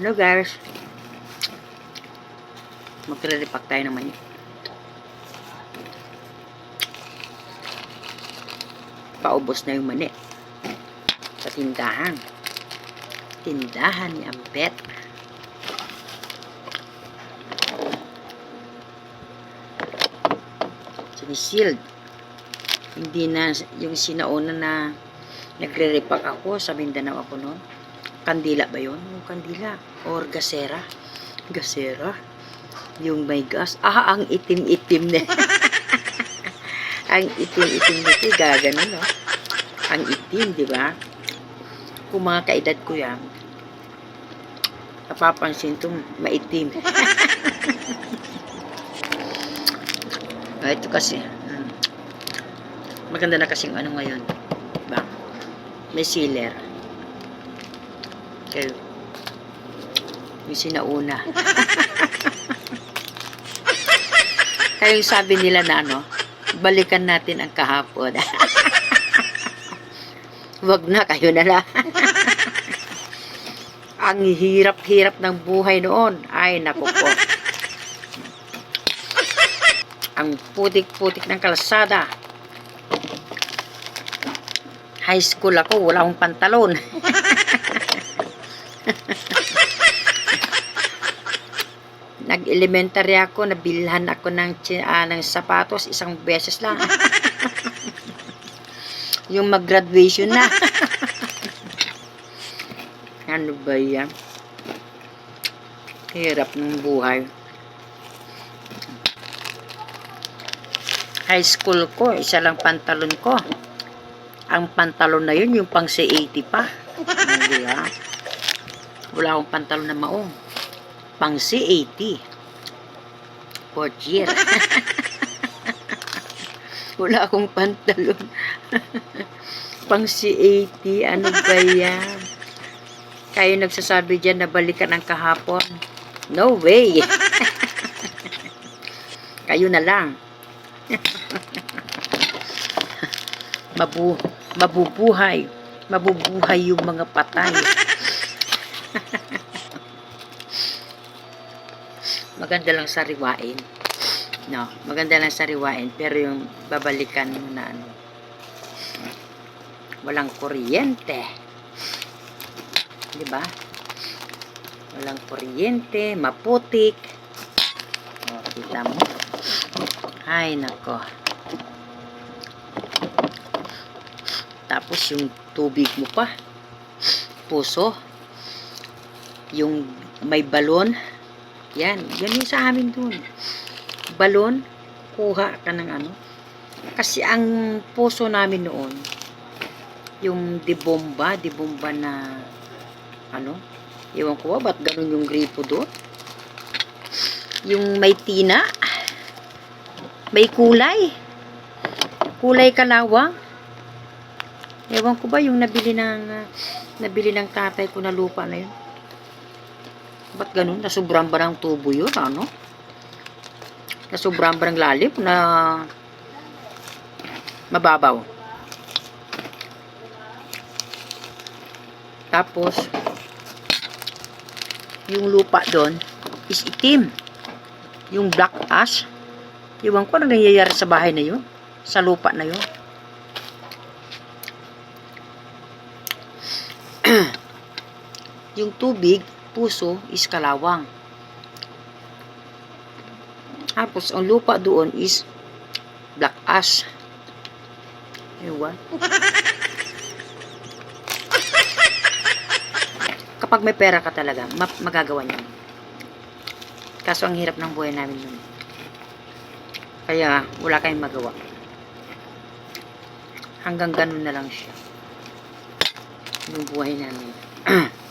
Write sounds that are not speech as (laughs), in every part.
Hello guys. Magre-repack tayo ng mani. Paubos na yung mani. Sa tindahan. Tindahan ni Ambet. Sinisild. Hindi na yung sinauna na nagre-repack ako sa Mindanao ako noon. Kandila ba yon? Yung kandila. Or gasera. Gasera. Yung may gas. Ah, ang itim-itim na. (laughs) ang itim-itim nito. Gagano, no? Ang itim, di ba? Kung mga kaedad ko yan, napapansin to maitim. (laughs) ah, ito kasi, mm, maganda na kasing ano ngayon. Ba? May sealer. Kayo. Yung sinauna. (laughs) Kaya yung sabi nila na ano, balikan natin ang kahapon. (laughs) Wag na, kayo na lang. (laughs) ang hirap-hirap ng buhay noon. Ay, naku po. ang putik-putik ng kalsada. High school ako, wala akong pantalon. Nag-elementary ako, nabilhan ako ng, ah, ng sapatos isang beses lang. (laughs) Yung mag-graduation na. (laughs) ano ba yan? Hirap ng buhay. High school ko, isa lang pantalon ko. Ang pantalon na yun, yung pang C80 pa. (laughs) Hindi ah. Wala akong pantalon na maong. Pang C80. Fourth year. (laughs) Wala akong pantalon. (laughs) Pang C80. Ano ba yan? Kayo nagsasabi dyan na balikan ang kahapon. No way. (laughs) Kayo na lang. Mabu mabubuhay. Mabubuhay yung mga patay. Maganda lang sariwain. No, maganda lang sariwain pero yung babalikan mo na ano. Walang kuryente. 'Di ba? Walang kuryente, maputik. O, kita mo. Ay, nako. Tapos yung tubig mo pa. Puso. Yung may balon. Yan. Yan yung sa amin dun. Balon. Kuha ka ng ano. Kasi ang puso namin noon, yung dibomba, dibomba na ano, iwan ko ba, ba't ganun yung gripo doon? Yung may tina, may kulay, kulay kalawang. Ewan ko ba yung nabili ng, nabili ng tatay ko na lupa na yun? Ba't ganun? Nasubrang ba ng tubo yun, ano? Nasubrang ba ng lalim na mababaw? Tapos, yung lupa doon is itim. Yung black ash. Iwan ko ano nangyayari sa bahay na yun. Sa lupa na yun. (clears throat) yung tubig, puso, is kalawang. Tapos, ang lupa doon is black ash. Ewan. Kapag may pera ka talaga, ma- magagawa niyo. Kaso ang hirap ng buhay namin nun. Kaya wala kayong magawa. Hanggang ganun na lang siya. Yung buhay namin. (clears throat)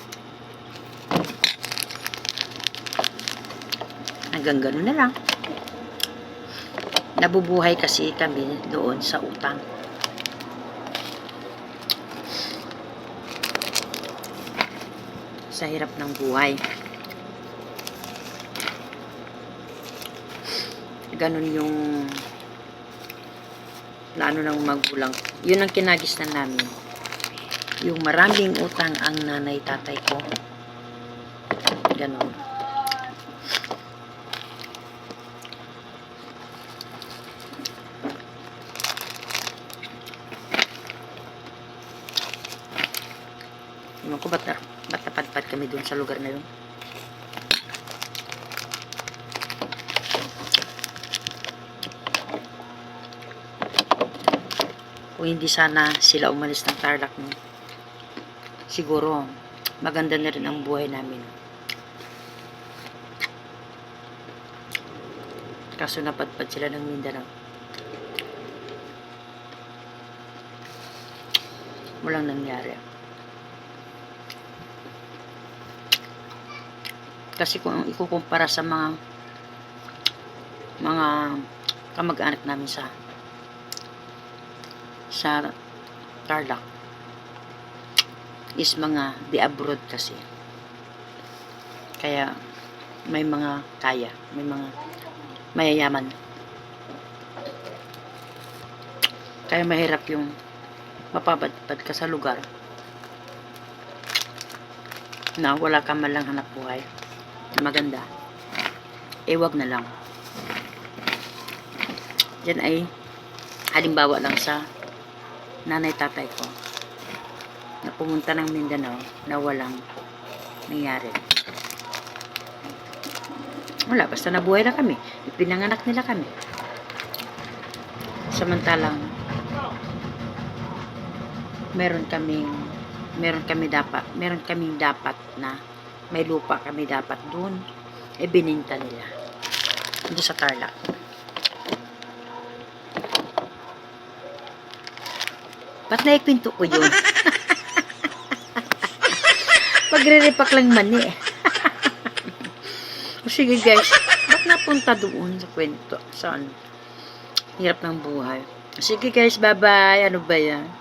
Hanggang ganun na lang. Nabubuhay kasi kami doon sa utang. Sa hirap ng buhay. Ganun yung plano ng magulang. Yun ang kinagisnan namin. Yung maraming utang ang nanay tatay ko. Ganon. Ewan ko ba't, na, ba't napadpad kami dun sa lugar na yun. Kung hindi sana sila umalis ng Tarlac no, siguro maganda na rin ang buhay namin. Kaso napadpad sila ng Mindanao. Walang nangyari. Kasi kung ikukumpara sa mga mga kamag-anak namin sa sa Tarlac is mga di abroad kasi. Kaya may mga kaya, may mga mayayaman. Kaya mahirap yung mapapadpad ka sa lugar na wala ka man lang hanap buhay na maganda. Eh, wag na lang. Yan ay halimbawa lang sa nanay tatay ko na pumunta ng Mindanao na walang nangyari. Wala, basta nabuhay na kami. Ipinanganak nila kami. Samantalang meron kaming meron kami dapat meron kaming dapat na may lupa kami dapat doon e bininta nila. Doon sa Tarlac. Ba't naikwento ko yun? (laughs) Magre-repack lang man eh. (laughs) Sige guys. Ba't napunta doon sa kwento? Saan? Hirap ng buhay. Sige guys. Bye bye ano ba yan